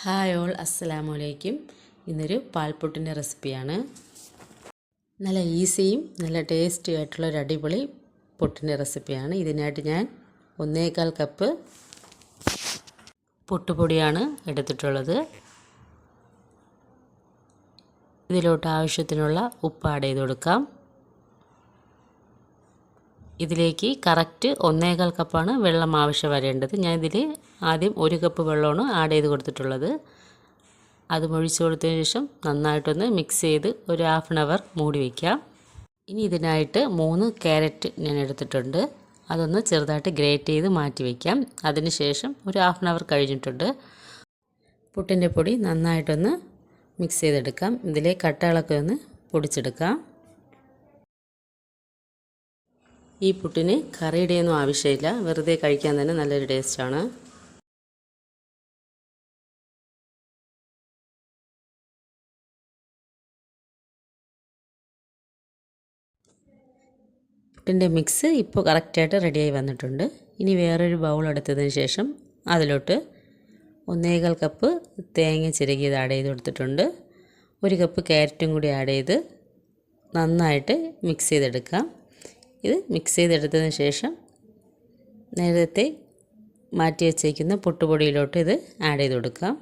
Hi all അസ്സലാമു അലൈക്കും. ഇന്നൊരു പാൽപ്പൊട്ടിന്റെ റെസിപ്പിയാണ്. നല്ല ഈസിയും നല്ല ടേസ്റ്റി ആയിട്ടുള്ള ഒരു അടിപൊളി പൊട്ടിന്റെ റെസിപ്പിയാണ്. ഇതിനായിട്ട് ഞാൻ ഒന്നേകാൽ കപ്പ് പൊട്ടുപൊടിയാണ് എടുത്തിട്ടുള്ളത്. ഇതിലോട്ട് ആവശ്യത്തിനുള്ള ഉപ്പ് ആഡ് ചെയ്ത് കൊടുക്കാം. ഇതിലേക്ക് കറക്റ്റ് ഒന്നേകാൽ കപ്പാണ് വെള്ളം ആവശ്യം വരേണ്ടത്. ഞാൻ ഇതിൽ ആദ്യം ഒരു കപ്പ് വെള്ളമാണ് ആഡ് ചെയ്ത് കൊടുത്തിട്ടുള്ളത്. അത് ഒഴിച്ച് കൊടുത്തതിന് ശേഷം നന്നായിട്ടൊന്ന് മിക്സ് ചെയ്ത് ഒരു ഹാഫ് ആൻ അവർ മൂടി വയ്ക്കാം ഇനി ഇതിനായിട്ട് മൂന്ന് ക്യാരറ്റ് ഞാൻ എടുത്തിട്ടുണ്ട്. അതൊന്ന് ചെറുതായിട്ട് ഗ്രേറ്റ് ചെയ്ത് മാറ്റി വയ്ക്കാം അതിന് ശേഷം ഒരു ഹാഫ് ആൻ അവർ കഴിഞ്ഞിട്ടുണ്ട്. പുട്ടിന്റെ പൊടി നന്നായിട്ടൊന്ന് മിക്സ് ചെയ്തെടുക്കാം. ഇതിലെ കട്ടകളൊക്കെ ഒന്ന് പൊടിച്ചെടുക്കാം. ഈ പുട്ടിന് കറിയുടെയൊന്നും ആവശ്യമില്ല. വെറുതെ കഴിക്കാൻ തന്നെ നല്ലൊരു ടേസ്റ്റാണ്. പുട്ടിന്റെ മിക്സ് ഇപ്പോൾ കറക്റ്റായിട്ട് റെഡിയായി വന്നിട്ടുണ്ട്. ഇനി വേറൊരു ബൗൾ എടുത്തതിന് ശേഷം അതിലോട്ട് ഒന്നേകാൽ കപ്പ് തേങ്ങ ചിരകിയത് ആഡ് ചെയ്ത് കൊടുത്തിട്ടുണ്ട്. ഒരു കപ്പ് ക്യാരറ്റും കൂടി ആഡ് ചെയ്ത് നന്നായിട്ട് മിക്സ് ചെയ്തെടുക്കാം. ഇത് മിക്സ് ചെയ്തെടുത്തതിന് ശേഷം നേരത്തെ മാറ്റി വച്ചേക്കുന്ന പൊട്ടുപൊടിയിലോട്ട് ഇത് ആഡ് ചെയ്ത് കൊടുക്കാം.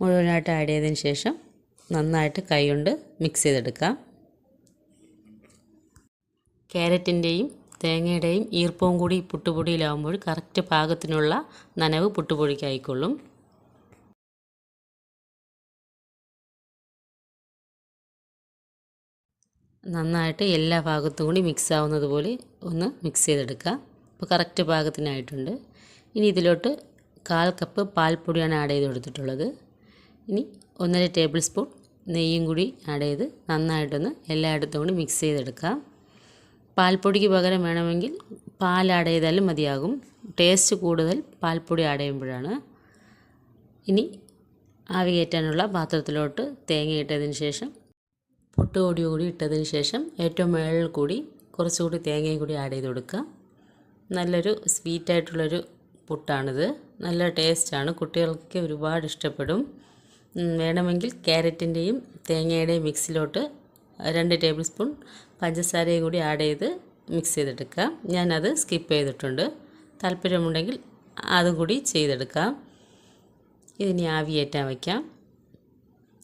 മുഴുവനായിട്ട് ആഡ് ചെയ്തതിന് ശേഷം നന്നായിട്ട് കൈകൊണ്ട് മിക്സ് ചെയ്തെടുക്കാം. ക്യാരറ്റിന്റെയും തേങ്ങയുടെയും ഈർപ്പവും കൂടി പുട്ടുപൊടിയിലാവുമ്പോൾ കറക്റ്റ് പാകത്തിനുള്ള നനവ് പുട്ടുപൊടിക്കായിക്കൊള്ളും. നന്നായിട്ട് എല്ലാ ഭാഗത്തും കൂടി മിക്സ് ആവുന്നത് പോലെ ഒന്ന് മിക്സ് ചെയ്തെടുക്കുക. അപ്പോൾ കറക്റ്റ് ഭാഗത്തിനായിട്ടുണ്ട് ഇനി ഇതിലോട്ട് കാൽ കപ്പ് പാൽപ്പൊടിയാണ് ആഡ് ചെയ്ത് കൊടുത്തിട്ടുള്ളത്. ഇനി ഒന്നര ടേബിൾ സ്പൂൺ നെയ്യും കൂടി ആഡ് ചെയ്ത് നന്നായിട്ടൊന്ന് എല്ലായിടത്തും കൂടി മിക്സ് ചെയ്തെടുക്കുക. പാൽപ്പൊടിക്ക് പകരം വേണമെങ്കിൽ പാൽ ആഡ് ചെയ്താലും മതിയാകും. ടേസ്റ്റ് കൂടുതൽ പാൽപ്പൊടി ആഡ് ചെയ്യുമ്പോഴാണ്. ഇനി ആവി കയറ്റാനുള്ള പാത്രത്തിലോട്ട് തേങ്ങ ഇട്ടതിന് ശേഷം പൊട്ടുപൊടി കൂടി ഇട്ടതിന് ശേഷം ഏറ്റവും മുകളിൽ കൂടി കുറച്ചുകൂടി തേങ്ങയും കൂടി ആഡ് ചെയ്ത് കൊടുക്കുക. നല്ലൊരു സ്വീറ്റായിട്ടുള്ളൊരു പുട്ടാണിത്. നല്ല ടേസ്റ്റാണ് കുട്ടികൾക്ക് ഒരുപാട് ഇഷ്ടപ്പെടും. വേണമെങ്കിൽ ക്യാരറ്റിന്റെയും തേങ്ങയുടെയും മിക്സിലോട്ട് രണ്ട് ടേബിൾ സ്പൂൺ പഞ്ചസാരയും കൂടി ആഡ് ചെയ്ത് മിക്സ് ചെയ്തെടുക്കുക. ഞാനത് സ്കിപ്പ് ചെയ്തിട്ടുണ്ട്. താല്പര്യമുണ്ടെങ്കിൽ അതും കൂടി ചെയ്തെടുക്കാം. ഇതിനി ആവിയേറ്റാൻ വയ്ക്കാം.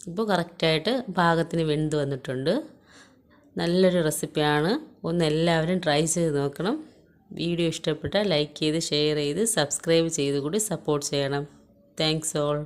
ഇപ്പോൾ കറക്റ്റായിട്ട് പാകത്തിന് വെന്ത് വന്നിട്ടുണ്ട്. നല്ലൊരു റെസിപ്പിയാണ് ഒന്ന് എല്ലാവരും ട്രൈ ചെയ്ത് നോക്കണം. വീഡിയോ ഇഷ്ടപ്പെട്ടാൽ ലൈക്ക് ചെയ്ത് ഷെയർ ചെയ്ത് സബ്സ്ക്രൈബ് ചെയ്ത് കൂടി സപ്പോർട്ട് ചെയ്യണം. Thanks all